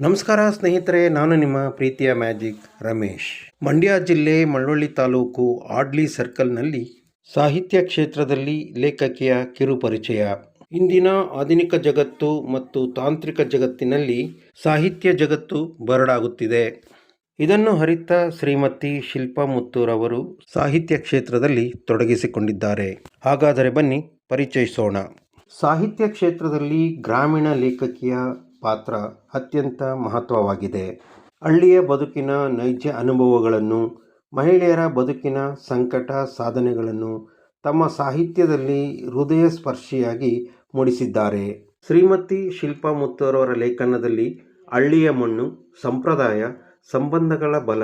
ನಮಸ್ಕಾರ ಸ್ನೇಹಿತರೆ, ನಾನು ನಿಮ್ಮ ಪ್ರೀತಿಯ ಮ್ಯಾಜಿಕ್ ರಮೇಶ್. ಮಂಡ್ಯ ಜಿಲ್ಲೆ ಮಳ್ಳೊಳ್ಳಿ ತಾಲೂಕು ಆಡ್ಲಿ ಸರ್ಕಲ್ನಲ್ಲಿ ಸಾಹಿತ್ಯ ಕ್ಷೇತ್ರದಲ್ಲಿ ಲೇಖಕಿಯ ಕಿರು ಪರಿಚಯ. ಇಂದಿನ ಆಧುನಿಕ ಜಗತ್ತು ಮತ್ತು ತಾಂತ್ರಿಕ ಜಗತ್ತಿನಲ್ಲಿ ಸಾಹಿತ್ಯ ಜಗತ್ತು ಬರಡಾಗುತ್ತಿದೆ. ಇದನ್ನು ಹರಿತ ಶ್ರೀಮತಿ ಶಿಲ್ಪಾ ಮುತ್ತೂರವರು ಸಾಹಿತ್ಯ ಕ್ಷೇತ್ರದಲ್ಲಿ ತೊಡಗಿಸಿಕೊಂಡಿದ್ದಾರೆ. ಹಾಗಾದರೆ ಬನ್ನಿ, ಪರಿಚಯಿಸೋಣ. ಸಾಹಿತ್ಯ ಕ್ಷೇತ್ರದಲ್ಲಿ ಗ್ರಾಮೀಣ ಲೇಖಕಿಯ ಪಾತ್ರ ಅತ್ಯಂತ ಮಹತ್ವವಾಗಿದೆ. ಹಳ್ಳಿಯ ಬದುಕಿನ ನೈಜ ಅನುಭವಗಳನ್ನು, ಮಹಿಳೆಯರ ಬದುಕಿನ ಸಂಕಟ ಸಾಧನೆಗಳನ್ನು ತಮ್ಮ ಸಾಹಿತ್ಯದಲ್ಲಿ ಹೃದಯ ಸ್ಪರ್ಶಿಯಾಗಿ ಮೂಡಿಸಿದ್ದಾರೆ. ಶ್ರೀಮತಿ ಶಿಲ್ಪಾ ಮುತ್ತೂರವರ ಲೇಖನದಲ್ಲಿ ಹಳ್ಳಿಯ ಮಣ್ಣು, ಸಂಪ್ರದಾಯ, ಸಂಬಂಧಗಳ ಬಲ,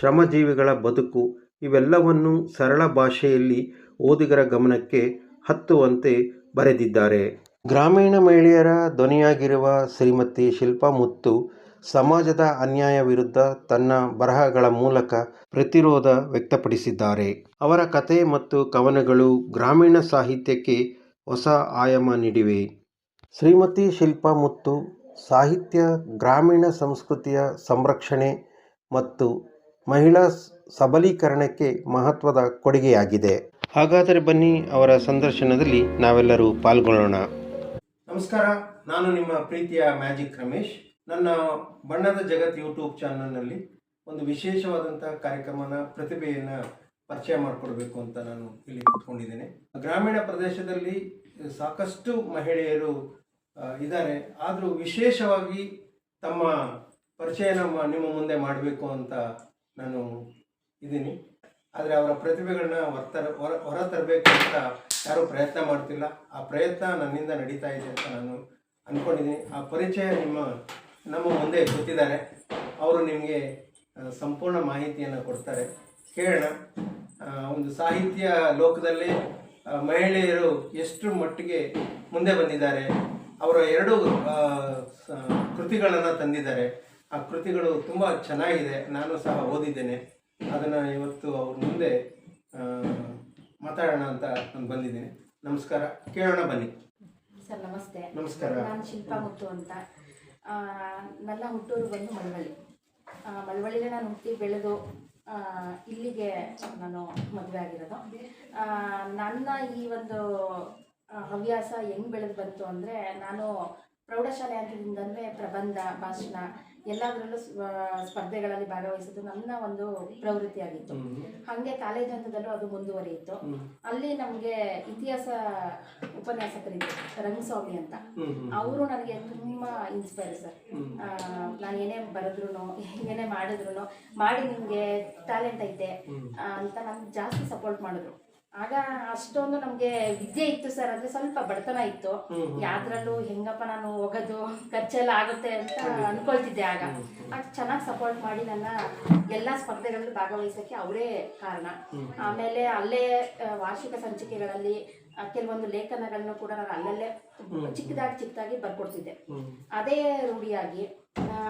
ಶ್ರಮಜೀವಿಗಳ ಬದುಕು ಇವೆಲ್ಲವನ್ನು ಸರಳ ಭಾಷೆಯಲ್ಲಿ ಓದುಗರ ಗಮನಕ್ಕೆ ಹತ್ತುವಂತೆ ಬರೆದಿದ್ದಾರೆ. ಗ್ರಾಮೀಣ ಮಹಿಳೆಯರ ಧ್ವನಿಯಾಗಿರುವ ಶ್ರೀಮತಿ ಶಿಲ್ಪಾ ಮುತ್ತು ಸಮಾಜದ ಅನ್ಯಾಯ ವಿರುದ್ಧ ತನ್ನ ಬರಹಗಳ ಮೂಲಕ ಪ್ರತಿರೋಧ ವ್ಯಕ್ತಪಡಿಸಿದ್ದಾರೆ. ಅವರ ಕತೆ ಮತ್ತು ಕವನಗಳು ಗ್ರಾಮೀಣ ಸಾಹಿತ್ಯಕ್ಕೆ ಹೊಸ ಆಯಾಮ ನೀಡಿವೆ. ಶ್ರೀಮತಿ ಶಿಲ್ಪಾ ಮುತ್ತು ಸಾಹಿತ್ಯ, ಗ್ರಾಮೀಣ ಸಂಸ್ಕೃತಿಯ ಸಂರಕ್ಷಣೆ ಮತ್ತು ಮಹಿಳಾ ಸಬಲೀಕರಣಕ್ಕೆ ಮಹತ್ವದ ಕೊಡುಗೆಯಾಗಿದೆ. ಹಾಗಾದರೆ ಬನ್ನಿ ಅವರ ಸಂದರ್ಶನದಲ್ಲಿ ನಾವೆಲ್ಲರೂ ಪಾಲ್ಗೊಳ್ಳೋಣ. ನಮಸ್ಕಾರ, ನಾನು ನಿಮ್ಮ ಪ್ರೀತಿಯ ಮ್ಯಾಜಿಕ್ ರಮೇಶ್. ನನ್ನ ಬಣ್ಣದ ಜಗತ್ ಯೂಟ್ಯೂಬ್ ಚಾನಲ್ನಲ್ಲಿ ಒಂದು ವಿಶೇಷವಾದಂಥ ಕಾರ್ಯಕ್ರಮನ, ಪ್ರತಿಭೆಯನ್ನು ಪರಿಚಯ ಮಾಡಿಕೊಡ್ಬೇಕು ಅಂತ ನಾನು ಇಲ್ಲಿ ಕೂತ್ಕೊಂಡಿದ್ದೇನೆ. ಗ್ರಾಮೀಣ ಪ್ರದೇಶದಲ್ಲಿ ಸಾಕಷ್ಟು ಮಹಿಳೆಯರು ಇದ್ದಾರೆ. ಆದರೂ ವಿಶೇಷವಾಗಿ ತಮ್ಮ ಪರಿಚಯನ ನಿಮ್ಮ ಮುಂದೆ ಮಾಡಬೇಕು ಅಂತ ನಾನು ಇದ್ದೀನಿ. ಆದರೆ ಅವರ ಪ್ರತಿಭೆಗಳನ್ನ ಹೊರ ಹೊರ ತರಬೇಕು ಅಂತ ಯಾರೂ ಪ್ರಯತ್ನ ಮಾಡ್ತಿಲ್ಲ. ಆ ಪ್ರಯತ್ನ ನನ್ನಿಂದ ನಡೀತಾ ಇದೆ ಅಂತ ನಾನು ಅಂದ್ಕೊಂಡಿದ್ದೀನಿ ಆ ಪರಿಚಯ ನಿಮ್ಮ, ನಮ್ಮ ಮುಂದೆ ಗೊತ್ತಿದ್ದಾರೆ ಅವರು ನಿಮಗೆ ಸಂಪೂರ್ಣ ಮಾಹಿತಿಯನ್ನು ಕೊಡ್ತಾರೆ. ಕೇಳೋಣ. ಒಂದು ಸಾಹಿತ್ಯ ಲೋಕದಲ್ಲಿ ಮಹಿಳೆಯರು ಎಷ್ಟು ಮಟ್ಟಿಗೆ ಮುಂದೆ ಬಂದಿದ್ದಾರೆ. ಅವರ ಎರಡು ಕೃತಿಗಳನ್ನು ತಂದಿದ್ದಾರೆ. ಆ ಕೃತಿಗಳು ತುಂಬ ಚೆನ್ನಾಗಿದೆ. ನಾನು ಸಹ ಓದಿದ್ದೇನೆ. ಅದನ್ನು ಇವತ್ತು ಅವ್ರ ಮುಂದೆ ಮಾತಾಡೋಣ ಅಂತ ನಾನು ಬಂದಿದ್ದೀನಿ. ನಮಸ್ಕಾರ. ಕೇಳೋಣ ಬನ್ನಿ. ಸರ್ ನಮಸ್ತೆ. ನಮಸ್ಕಾರ. ನಾನು ಶಿಲ್ಪಾ ಮುತ್ತು ಅಂತ. ನನ್ನ ಹುಟ್ಟೂರು ಬಂದು ಮಳವಳ್ಳಿ. ಮಳವಳ್ಳಿಗೆ ಮಳವಳ್ಳಿಲೇ ನಾನು ಹುಟ್ಟಿ ಬೆಳೆದು ಇಲ್ಲಿಗೆ ನಾನು ಮದುವೆ ಆಗಿರೋದು. ನನ್ನ ಈ ಒಂದು ಹವ್ಯಾಸ ಹೆಂಗ್ ಬೆಳೆದು ಬಂತು ಅಂದರೆ ನಾನು ಪ್ರೌಢಶಾಲೆ ಹಂತದಿಂದಲೇ ಪ್ರಬಂಧ ಭಾಷಣ ಎಲ್ಲದರಲ್ಲೂ ಸ್ಪರ್ಧೆಗಳಲ್ಲಿ ಭಾಗವಹಿಸೋದು ನನ್ನ ಒಂದು ಪ್ರವೃತ್ತಿಯಾಗಿತ್ತು. ಹಂಗೆ ಕಾಲೇಜ್ ಹಂತದಲ್ಲೂ ಅದು ಮುಂದುವರಿಯಿತು. ಅಲ್ಲಿ ನಮಗೆ ಇತಿಹಾಸ ಉಪನ್ಯಾಸಕರಿದ್ರು ರಂಗಸ್ವಾಮಿ ಅಂತ. ಅವರು ನನಗೆ ತುಂಬ ಇನ್ಸ್ಪೈರ್ ಸರ್. ನಾನು ಏನೇ ಬರೆದ್ರು ಏನೇ ಮಾಡಿದ್ರು ಮಾಡಿ ನಿಮಗೆ ಟ್ಯಾಲೆಂಟ್ ಐತೆ ಅಂತ ನಮ್ಗೆ ಜಾಸ್ತಿ ಸಪೋರ್ಟ್ ಮಾಡಿದ್ರು. ಆಗ ಅಷ್ಟೊಂದು ನಮ್ಗೆ ವಿದ್ಯೆ ಇತ್ತು ಸರ್ ಅಂದ್ರೆ ಸ್ವಲ್ಪ ಬಡತನ ಇತ್ತು. ಯಾವ್ದ್ರಲ್ಲೂ ಹೆಂಗಪ್ಪ ನಾನು ಹೋಗೋದು ಖರ್ಚೆಲ್ಲ ಆಗುತ್ತೆ ಅಂತ ಅನ್ಕೊಳ್ತಿದ್ದೆ ಆಗ. ಆಗ ಚೆನ್ನಾಗಿ ಸಪೋರ್ಟ್ ಮಾಡಿ ನನ್ನ ಎಲ್ಲ ಸ್ಪರ್ಧೆಗಳಲ್ಲಿ ಭಾಗವಹಿಸೋಕ್ಕೆ ಅವರೇ ಕಾರಣ. ಆಮೇಲೆ ಅಲ್ಲೇ ವಾರ್ಷಿಕ ಸಂಚಿಕೆಗಳಲ್ಲಿ ಕೆಲವೊಂದು ಲೇಖನಗಳನ್ನು ಕೂಡ ನಾನು ಅಲ್ಲಲ್ಲೇ ಚಿಕ್ಕದಾಗಿ ಚಿಕ್ಕದಾಗಿ ಬರ್ಕೊಡ್ತಿದ್ದೆ. ಅದೇ ರೂಢಿಯಾಗಿ ಆ,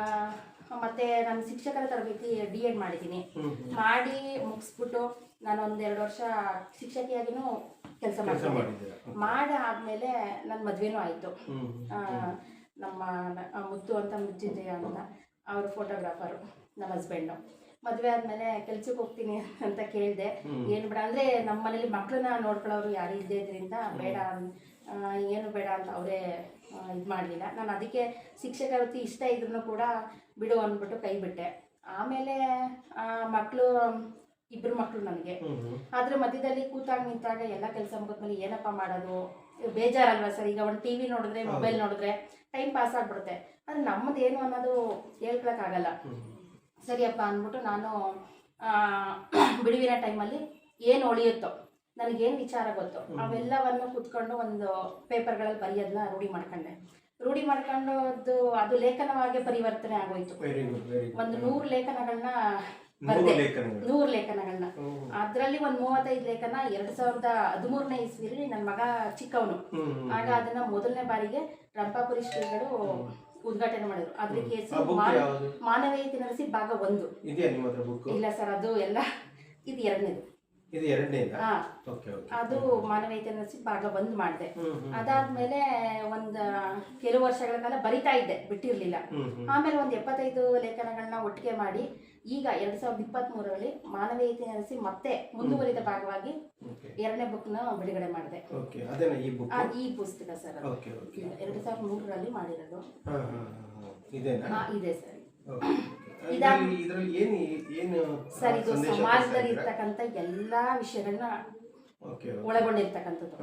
ಮತ್ತೆ ನಾನು ಶಿಕ್ಷಕರ ತರಬೇತಿ ಡಿ ಎಡ್ ಮಾಡಿದ್ದೀನಿ ಮಾಡಿ ಮುಗಿಸ್ಬಿಟ್ಟು ನಾನು ಒಂದೆರಡು ವರ್ಷ ಶಿಕ್ಷಕಿಯಾಗಿನೂ ಕೆಲಸ ಮಾಡಿದ್ದೀನಿ. ಮಾಡಿ ಆದಮೇಲೆ ನನ್ನ ಮದುವೆನೂ ಆಯಿತು. ನಮ್ಮ ಮುದ್ದು ಅಂತ ಮುಜ್ಜಿಂಜಯ ಅಂತ ಅವರು ಫೋಟೋಗ್ರಾಫರು ನಮ್ಮ ಹಸ್ಬೆಂಡು ಮದುವೆ ಆದ್ಮೇಲೆ ಕೆಲ್ಸಕ್ಕೆ ಹೋಗ್ತೀನಿ ಅಂತ ಕೇಳಿದೆ. ಏನು ಬೇಡ ಅಂದ್ರೆ ನಮ್ಮ ಮನೇಲಿ ಮಕ್ಕಳನ್ನ ನೋಡ್ಕೊಳ್ಳೋರು ಯಾರು ಇಲ್ಲದೇ ಇದ್ರಿಂದ ಬೇಡ ಏನು ಬೇಡ ಅಂತ ಅವರೇ ಇದು ಮಾಡಲಿಲ್ಲ. ನಾನು ಅದಕ್ಕೆ ಶಿಕ್ಷಕ ವೃತ್ತಿ ಇಷ್ಟ ಇದ್ರೂ ಕೂಡ ಬಿಡು ಅಂದ್ಬಿಟ್ಟು ಕೈ ಬಿಟ್ಟೆ. ಆಮೇಲೆ ಮಕ್ಕಳು ಇಬ್ಬರು ಮಕ್ಕಳು ನನಗೆ. ಆದ್ರೆ ಮಧ್ಯದಲ್ಲಿ ಕೂತಾಗ ನಿಂತಾಗ ಎಲ್ಲ ಕೆಲಸ ಮುಗಿದ್ಮೇಲೆ ಏನಪ್ಪ ಮಾಡೋದು? ಬೇಜಾರಲ್ವಾ ಸರ್? ಈಗ ಒಂದು ಟಿ ವಿ ನೋಡಿದ್ರೆ ಮೊಬೈಲ್ ನೋಡಿದ್ರೆ ಟೈಮ್ ಪಾಸ್ ಆಗ್ಬಿಡುತ್ತೆ. ಆದ್ರೆ ನಮ್ಮದೇನು ಅನ್ನೋದು ಹೇಳ್ಕೊಳಕ್ಕಾಗಲ್ಲ ಸರಿಯಪ್ಪ ಅಂದ್ಬಿಟ್ಟು ನಾನು ಬಿಡುವಿನ ಟೈಮಲ್ಲಿ ಏನು ಉಳಿಯುತ್ತೋ ನನಗೇನು ವಿಚಾರ ಗೊತ್ತೋ ಅವೆಲ್ಲವನ್ನು ಕೂತ್ಕೊಂಡು ಒಂದು ಪೇಪರ್ಗಳಲ್ಲಿ ಬರೆಯೋದನ್ನ ರೂಢಿ ಮಾಡ್ಕೊಂಡೆ. ರೂಢಿ ಮಾಡ್ಕೊಂಡದ್ದು ಅದು ಲೇಖನವಾಗಿ ಪರಿವರ್ತನೆ ಆಗೋಯ್ತು. ಒಂದು ನೂರು ಲೇಖನಗಳನ್ನ ಬರ್ದೆ. ನೂರು ಲೇಖನಗಳನ್ನ ಅದರಲ್ಲಿ ಒಂದು ಮೂವತ್ತೈದು ಲೇಖನ ಎರಡ್ ಸಾವಿರದ ಹದಿಮೂರನೇ ಇಸ್ವಿಲಿ ನನ್ನ ಮಗ ಚಿಕ್ಕವನು. ಆಗ ಅದನ್ನ ಮೊದಲನೇ ಬಾರಿಗೆ ರಂಪಾಪುರಿ ಶ್ರೀಗಳು ಉದ್ಘಾಟನೆ ಮಾಡಿದ್ರು. ಅದ್ರ ಕೇಸ್ ಮಾನವೀಯತೆ ನಡೆಸಿ ಭಾಗ ಒಂದು. ಇದೆಯಾ ನಿಮ್ಮ ಹತ್ರ ಬುಕ್ ಇಲ್ಲ ಸರ್ ಅದು ಎಲ್ಲ ಇದು ಎರಡನೇದು. ಇದು ಎರಡನೇದ? ಅದು ಮಾನವೀಯತೆ ನಡೆಸಿ ಭಾಗ ಬಂದ್ ಮಾಡಿದೆ. ಅದಾದ್ಮೇಲೆ ಒಂದ್ ಕೆಲವು ವರ್ಷಗಳ ಕಾಲ ಬರಿತಾ ಇದ್ದೆ ಬಿಟ್ಟಿರ್ಲಿಲ್ಲ. ಆಮೇಲೆ ಒಂದು ಎಪ್ಪತ್ತೈದು ಲೇಖನಗಳನ್ನ ಒಟ್ಟಿಗೆ ಮಾಡಿ ಈಗ ಎರಡ್ ಸಾವಿರದ ಇಪ್ಪತ್ತ್ ಮೂರರಲ್ಲಿ ಮಾನವೀಯತೆ ನಡೆಸಿ ಮತ್ತೆ ಮುಂದುವರಿದ ಭಾಗವಾಗಿ ಎರಡನೇ ಬುಕ್ನ ಬಿಡುಗಡೆ ಮಾಡಿದೆ. ಆ, ಈ ಪುಸ್ತಕ ಸರ್ ಅದು. ಎರಡ್ ಸಾವಿರದ ಮೂರರಲ್ಲಿ ಮಾಡಿರೋದು. ಇದೇನಾ? ಇದೆ ಸರ್. ಇದರಲ್ಲಿ ಏನು ಏನು ಸರ್ ಇದು ಸಮಾಜದಲ್ಲಿ? ಇರ್ತಕ್ಕಂಥ ಎಲ್ಲಾ ವಿಷಯಗಳನ್ನ. ಒಳಗೊಂಡಿರ್ತಕ್ಕಂಥದ್ದು.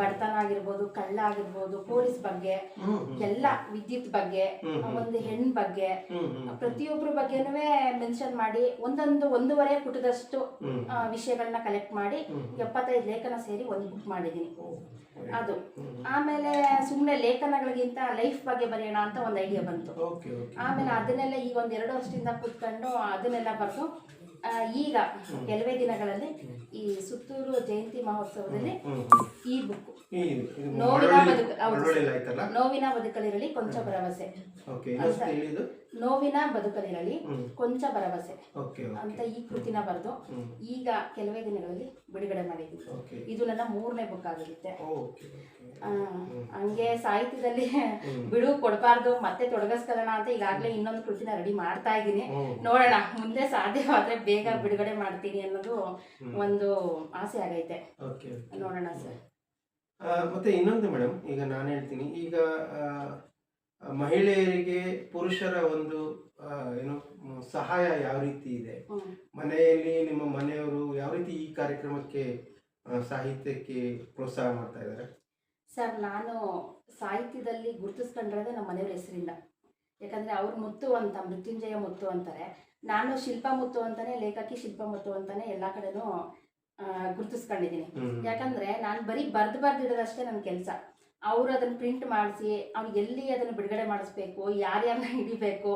ಬಡತನ ಆಗಿರ್ಬೋದು ಕಳ್ಳ ಆಗಿರ್ಬೋದು ಪೊಲೀಸ್ ಬಗ್ಗೆ ಎಲ್ಲ ವಿದ್ಯುತ್ ಬಗ್ಗೆ. ಒಂದು ಹೆಣ್ ಬಗ್ಗೆ ಪ್ರತಿಯೊಬ್ರ ಬಗ್ಗೆನೂ ಮೆನ್ಷನ್ ಮಾಡಿ ಒಂದೊಂದು ಒಂದೂವರೆ ಪುಟದಷ್ಟು ವಿಷಯಗಳನ್ನ ಕಲೆಕ್ಟ್ ಮಾಡಿ. ಎಪ್ಪತ್ತೈದು ಲೇಖನ ಸೇರಿ ಒಂದು ಬುಕ್ ಮಾಡಿದ್ದೀನಿ. ಅದು. ಆಮೇಲೆ ಸುಮ್ಮನೆ ಲೇಖನಗಳಿಗಿಂತ ಲೈಫ್ ಬಗ್ಗೆ ಬರೆಯೋಣ ಅಂತ ಒಂದು ಐಡಿಯಾ ಬಂತು. ಆಮೇಲೆ ಅದನ್ನೆಲ್ಲ ಈ ಒಂದು ಎರಡು ವರ್ಷದಿಂದ ಕೂತ್ಕೊಂಡು ಅದನ್ನೆಲ್ಲ ಬರೆದು ಈಗ ಕೆಲವೇ ದಿನಗಳಲ್ಲಿ ಈ ಸುತ್ತೂರು ಜಯಂತಿ ಮಹೋತ್ಸವದಲ್ಲಿ ಈ ಬುಕ್ ನೋವಿನ ಬದುಕು. ನೋವಿನ ಬದುಕಲಿರಲಿ ಕೊಂಚ ಭರವಸೆ. ನೋವಿನ ಬದುಕಲಿರಲಿ ಕೊಂಚ ಭರವಸೆ. ಅಂತ ಈ ಕೃತಿನ ಬರೆದು ಈಗ ಕೆಲವೇ ದಿನಗಳಲ್ಲಿ ಬಿಡುಗಡೆ ಮಾಡಿದ್ದೀನಿ ಇದು ನನ್ನ ಮೂರನೇ ಬುಕ್ ಆಗಿರುತ್ತೆ. ಹಂಗೆ ಸಾಹಿತ್ಯದಲ್ಲಿ ಬಿಡು ಕೊಡಬಾರ್ದು ಮತ್ತೆ ತೊಡಗಿಸ್ಕೊಳ್ಳೋಣ ಅಂತ ಈಗಾಗಲೇ ಇನ್ನೊಂದು ಕೃತಿನ ರೆಡಿ ಮಾಡ್ತಾ ಇದ್ದೀನಿ. ನೋಡೋಣ ಮುಂದೆ ಸಾಧ್ಯವಾದ್ರೆ ಬೇಗ ಬಿಡುಗಡೆ ಮಾಡ್ತೀನಿ ಅನ್ನೋದು ಒಂದು ಆಸೆ ಆಗೈತೆ. ಓಕೆ ನೋಡೋಣ ಸರ್. ಮತ್ತೆ ಇನ್ನೊಂದು ಮೇಡಮ್ ಈಗ ನಾನು ಹೇಳ್ತೀನಿ ಈಗ ಮಹಿಳೆಯರಿಗೆ ಪುರುಷರ ಒಂದು ಏನು ಸಹಾಯ ಯಾವ ರೀತಿ ಇದೆ? ಮನೆಯಲ್ಲಿ ನಿಮ್ಮ ಮನೆಯವರು ಯಾವ ರೀತಿ ಈ ಕಾರ್ಯಕ್ರಮಕ್ಕೆ ಸಾಹಿತ್ಯಕ್ಕೆ ಪ್ರೋತ್ಸಾಹ ಮಾಡ್ತಾ ಇದ್ದಾರೆ? ಸರ್ ನಾನು ಸಾಹಿತ್ಯದಲ್ಲಿ ಗುರುತಿಸ್ಕೊಂಡಿರೋದೇ ನಮ್ಮ ಮನೆಯವ್ರ ಹೆಸರಿಂದ ಯಾಕಂದ್ರೆ ಅವ್ರ ಮುತ್ತು ಅಂತ ಮೃತ್ಯುಂಜಯ ಮುತ್ತು ಅಂತಾರೆ. ನಾನು ಶಿಲ್ಪ ಮುತ್ತು ಅಂತಾನೆ ಲೇಖಕಿ ಶಿಲ್ಪ ಮುತ್ತು ಅಂತಾನೆ ಎಲ್ಲ ಕಡೆನೂ ಗುರುತಿಸ್ಕೊಂಡಿದ್ದೀನಿ. ಯಾಕಂದ್ರೆ ನಾನು ಬರೀ ಬರ್ದು ಬರ್ದಿಡೋದಷ್ಟೇ ನನ್ ನನ್ನ ಕೆಲಸ. ಅವ್ರು ಅದನ್ನು ಪ್ರಿಂಟ್ ಮಾಡಿಸಿ ಅವ್ನು ಎಲ್ಲಿ ಅದನ್ನು ಬಿಡುಗಡೆ ಮಾಡಿಸ್ಬೇಕು ಯಾರ್ಯಾರನ್ನ ಹಿಡಿಬೇಕು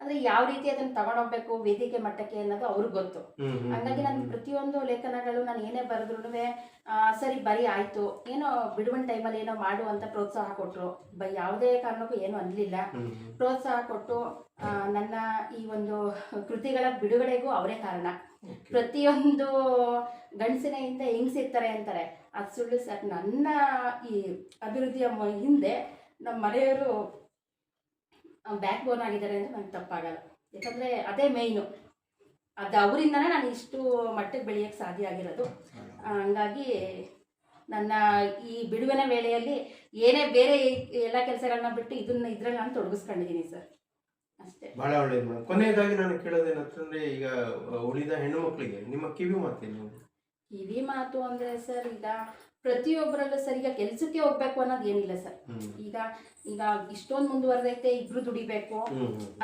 ಅಂದರೆ ಯಾವ ರೀತಿ ಅದನ್ನು ತಗೊಂಡೋಗ್ಬೇಕು ವೇದಿಕೆ ಮಟ್ಟಕ್ಕೆ ಅನ್ನೋದು ಅವ್ರಿಗೆ ಗೊತ್ತು. ಹಂಗಾಗಿ ನನ್ ಪ್ರತಿಯೊಂದು ಲೇಖನಗಳು ನಾನು ಏನೇ ಬರೆದ್ರು ಸರಿ ಬರೀ ಆಯ್ತು ಏನೋ ಬಿಡುವನ್ ಟೈಮಲ್ಲಿ ಏನೋ ಮಾಡು ಅಂತ ಪ್ರೋತ್ಸಾಹ ಕೊಟ್ರು ಬ ಯಾವುದೇ ಕಾರಣಕ್ಕೂ ಏನು ಹ್ಮ್. ಪ್ರೋತ್ಸಾಹ ಕೊಟ್ಟು ನನ್ನ ಈ ಒಂದು ಕೃತಿಗಳ ಬಿಡುಗಡೆಗೂ ಅವರೇ ಕಾರಣ. ಪ್ರತಿಯೊಂದು ಗಂಡಸಿನ ಹಿಂದೆ ಹೆಂಗ್ಸಿರ್ತಾರೆ ಅಂತಾರೆ. ಅದು ಸುಳ್ಳು ಸರ್ ನನ್ನ ಈ ಅಭಿವೃದ್ಧಿಯ ಹಿಂದೆ ನಮ್ಮ ಮನೆಯವರು ಬ್ಯಾಕ್ ಬೋನ್ ಆಗಿದ್ದಾರೆ ಅಂದರೆ ನಂಗೆ ತಪ್ಪಾಗಲ್ಲ. ಯಾಕಂದರೆ ಅದೇ ಮೇಯ್ನು ಅದು ಅವರಿಂದನೇ ನಾನು ಇಷ್ಟು ಮಟ್ಟಕ್ಕೆ ಬೆಳೆಯೋಕ್ಕೆ ಸಾಧ್ಯ ಆಗಿರೋದು. ಹಂಗಾಗಿ ನನ್ನ ಈ ಬಿಡುವಿನ ವೇಳೆಯಲ್ಲಿ ಏನೇ ಬೇರೆ ಎಲ್ಲ ಕೆಲಸಗಳನ್ನ ಬಿಟ್ಟು ಇದನ್ನ ಇದ್ರಲ್ಲಿ ನಾನು ತೊಡಗಿಸ್ಕೊಂಡಿದ್ದೀನಿ ಸರ್. ಅಷ್ಟೇ. ಬಹಳ ಒಳ್ಳೇದು ಮೇಡಮ್ ಕೊನೆಯದಾಗಿ ನಾನು ಕೇಳೋದೇನಂತಂದ್ರೆ ಈಗ ಉಳಿದ ಹೆಣ್ಣು ಮಕ್ಕಳಿಗೆ ನಿಮ್ಮ ಕಿವಿ ಮಾತೇನು ಕಿವಿ ಮಾತು ಅಂದರೆ ಸರ್ ಈಗ ಪ್ರತಿಯೊಬ್ಬರಲ್ಲೂ ಸರ್ ಈಗ ಕೆಲಸಕ್ಕೆ ಹೋಗ್ಬೇಕು ಅನ್ನೋದು ಏನಿಲ್ಲ ಸರ್. ಈಗ ಈಗ ಇಷ್ಟೊಂದು ಮುಂದುವರೆದೈತೆ ಇಬ್ರು ದುಡಿಬೇಕು.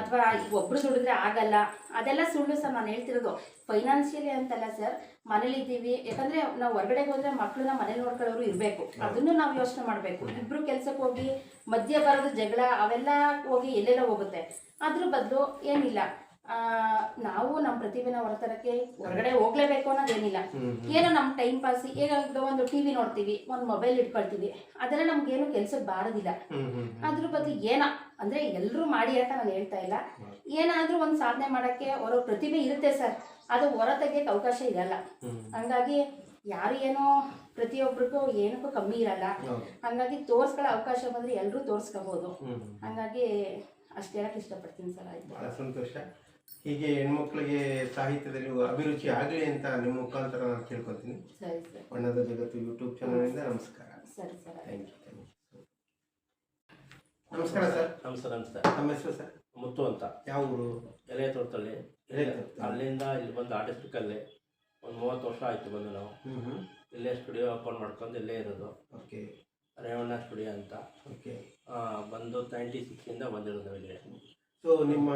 ಅಥವಾ ಈಗ ಒಬ್ರು ದುಡಿದ್ರೆ ಆಗಲ್ಲ ಅದೆಲ್ಲ ಸುಳ್ಳು ಸರ್ ನಾನು ಹೇಳ್ತಿರೋದು. ಫೈನಾನ್ಷಿಯಲಿ ಅಂತಲ್ಲ ಸರ್ ಮನೇಲಿದ್ದೀವಿ ಯಾಕಂದ್ರೆ ನಾವು ಹೊರಗಡೆ ಹೋದ್ರೆ ಮಕ್ಕಳನ್ನ ಮನೇಲಿ ನೋಡ್ಕೊಳ್ಳೋರು ಇರಬೇಕು. ಅದನ್ನು ನಾವು ಯೋಚನೆ ಮಾಡಬೇಕು. ಇಬ್ರು ಕೆಲ್ಸಕ್ಕೆ ಹೋಗಿ ಮಧ್ಯ ಬರೋದು ಜಗಳ ಅವೆಲ್ಲ ಹೋಗಿ ಎಲ್ಲೆಲ್ಲ ಹೋಗುತ್ತೆ. ಅದ್ರ ಬದಲು ಏನಿಲ್ಲ. ನಾವು ನಮ್ಮ ಪ್ರತಿಭೆನ ಹೊರತರಕ್ಕೆ ಹೊರಗಡೆ ಹೋಗ್ಲೇಬೇಕು ಅನ್ನೋದೇನಿಲ್ಲ. ಏನೋ ನಮ್ಮ ಟೈಮ್ ಪಾಸ್ ಈಗ ಒಂದು ಟಿವಿ ನೋಡ್ತೀವಿ ಒಂದು ಮೊಬೈಲ್ ಇಟ್ಕೊಳ್ತೀವಿ ಅದೆಲ್ಲ ನಮ್ಗೇನು ಕೆಲ್ಸಕ್ಕೆ ಬಾರದಿಲ್ಲ. ಅದ್ರ ಬದಲು ಏನ? ಅಂದ್ರೆ ಎಲ್ಲರೂ ಮಾಡಿ ಅಂತ ನಾನು ಹೇಳ್ತಾ ಇಲ್ಲ. ಏನಾದ್ರೂ ಒಂದು ಸಾಧನೆ ಮಾಡಕ್ಕೆ ಅವರ ಪ್ರತಿಭೆ ಇರುತ್ತೆ ಸರ್ ಅದು ಹೊರ ತೆಗಿಯಕ್ಕೆ ಅವಕಾಶ ಇರಲ್ಲ. ಹಂಗಾಗಿ ಯಾರು ಏನೋ ಪ್ರತಿಯೊಬ್ಬರಿಗೂ ಏನಕ್ಕೂ ಕಮ್ಮಿ ಇರಲ್ಲ. ಹಂಗಾಗಿ ತೋರ್ಸ್ಕೊಳ್ಳೋ ಅವಕಾಶ ಬಂದ್ರೆ ಎಲ್ಲರೂ ತೋರ್ಸ್ಕೋಬಹುದು. ಹಂಗಾಗಿ ಅಷ್ಟೇ ಹೇಳಕ್ ಇಷ್ಟಪಡ್ತೀನಿ ಸರ್ ಆಯ್ತು. ಬಹಳ ಸಂತೋಷ. ಹೀಗೆ ಹೆಣ್ಮಕ್ಳಿಗೆ ಸಾಹಿತ್ಯದಲ್ಲಿ ಅಭಿರುಚಿ ಆಗಲಿ ಅಂತ ನಿಮ್ಮ ಮುಖಾಂತರ ನಾನು ಕೇಳ್ಕೊತೀನಿ. ಸರಿ ಸರ್. ಬಣ್ಣದ ಜಗತ್ತು ಯೂಟ್ಯೂಬ್ ಚಾನಲಿಂದ ನಮಸ್ಕಾರ. ಸರಿ ಸರ್. ಥ್ಯಾಂಕ್ ಯು ನಮಸ್ಕಾರ ಸರ್. ನಮಸ್ಕಾರ ನಮಸ್ಕಾರ ನಮ್ಮ ಹೆಸರು ಸರ್? ಮುತ್ತು ಅಂತ. ಯಾವ ಊರು? ಎಲೆ ತೋಟದಲ್ಲಿ. ಅಲ್ಲಿಂದ ಇಲ್ಲಿ ಬಂದು ಆರ್ಟಿಸ್ಟಿಕಲ್ಲಿ ಒಂದು ಮೂವತ್ತು ವರ್ಷ ಆಯಿತು ಬಂದು ನಾವು. ಇಲ್ಲೇ ಸ್ಟುಡಿಯೋ ಓಪನ್ ಮಾಡ್ಕೊಂಡು ಇಲ್ಲೇ ಇರೋದು. ಓಕೆ. ರೇವಣ್ಣ ಸ್ಟುಡಿಯೋ ಅಂತ. ಓಕೆ. ಆ, ಬಂದು ನೈಂಟಿ ಸಿಕ್ಸಿಂದ ಬಂದಿರೋದು ನಾವು ಇಲ್ಲಿ ಸೊ ನಿಮ್ಮ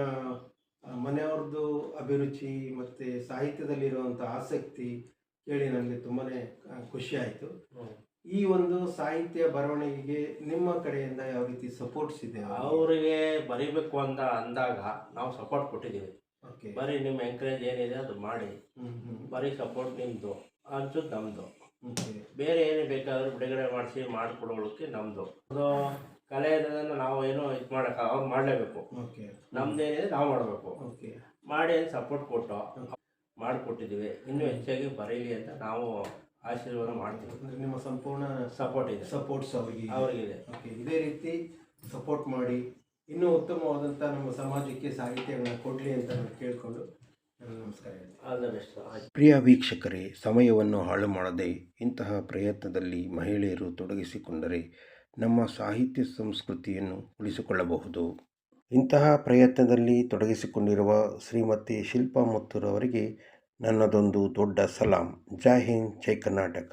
ಮನೆಯವ್ರದ್ದು ಅಭಿರುಚಿ ಮತ್ತು ಸಾಹಿತ್ಯದಲ್ಲಿರುವಂಥ ಆಸಕ್ತಿ ಕೇಳಿ ನನಗೆ ತುಂಬಾ ಖುಷಿ ಆಯಿತು. ಈ ಒಂದು ಸಾಹಿತ್ಯ ಬರವಣಿಗೆಗೆ ನಿಮ್ಮ ಕಡೆಯಿಂದ ಯಾವ ರೀತಿ ಸಪೋರ್ಟ್ಸ್ ಇದೆ ಅವರಿಗೆ ಬರಿಬೇಕು ಅಂತ ಅಂದಾಗ ನಾವು ಸಪೋರ್ಟ್ ಕೊಟ್ಟಿದ್ದೀವಿ. ಓಕೆ ಬರೀ ನಿಮ್ಮ ಎಂಕರೇಜ್ ಏನಿದೆ ಅದು ಮಾಡಿ. ಬರೀ ಸಪೋರ್ಟ್ ನಿಮ್ಮದು ಅನ್ಸೋದು ನಮ್ಮದು ಬೇರೆ ಏನೇ ಬೇಕಾದರೂ ಬಿಡುಗಡೆ ಮಾಡಿಸಿ ಮಾಡಿಕೊಡೋಳಕ್ಕೆ ನಮ್ಮದು ಅದು ಕಲೆ ಇದನ್ನು ನಾವು ಏನೋ ಇದು ಮಾಡಕ್ಕ ಅವ್ರು ಮಾಡಲೇಬೇಕು. ಓಕೆ. ನಮ್ದೇನಿದೆ ನಾವು ಮಾಡಬೇಕು. ಓಕೆ. ಮಾಡಿ ಸಪೋರ್ಟ್ ಕೊಟ್ಟು ಮಾಡಿಕೊಟ್ಟಿದ್ದೀವಿ. ಇನ್ನೂ ಹೆಚ್ಚಾಗಿ ಬರೀಲಿ ಅಂತ ನಾವು ಆಶೀರ್ವಾದ ಮಾಡ್ತೀವಿ. ಅಂದ್ರೆ ನಿಮ್ಮ ಸಂಪೂರ್ಣ ಸಪೋರ್ಟ್ ಇದೆ. ಸಪೋರ್ಟ್ಸ್ ಅವರಿಗೆ. ಅವರಿಗಿದೆ. ಓಕೆ. ಇದೇ ರೀತಿ ಸಪೋರ್ಟ್ ಮಾಡಿ ಇನ್ನೂ ಉತ್ತಮವಾದಂಥ ನಮ್ಮ ಸಮಾಜಕ್ಕೆ ಸಾಹಿತ್ಯಗಳನ್ನ ಕೊಡಲಿ ಅಂತ ನಾನು ಕೇಳಿಕೊಂಡು ಪ್ರಿಯ ವೀಕ್ಷಕರೇ, ಸಮಯವನ್ನು ಹಾಳು ಮಾಡದೆ ಇಂತಹ ಪ್ರಯತ್ನದಲ್ಲಿ ಮಹಿಳೆಯರು ತೊಡಗಿಸಿಕೊಂಡರೆ ನಮ್ಮ ಸಾಹಿತ್ಯ ಸಂಸ್ಕೃತಿಯನ್ನು ಉಳಿಸಿಕೊಳ್ಳಬಹುದು. ಇಂತಹ ಪ್ರಯತ್ನದಲ್ಲಿ ತೊಡಗಿಸಿಕೊಂಡಿರುವ ಶ್ರೀಮತಿ ಶಿಲ್ಪಾ ಮುತ್ತೂರವರಿಗೆ ನನ್ನದೊಂದು ದೊಡ್ಡ ಸಲಾಂ. ಜೈ ಹಿಂದ್, ಜೈ ಕರ್ನಾಟಕ.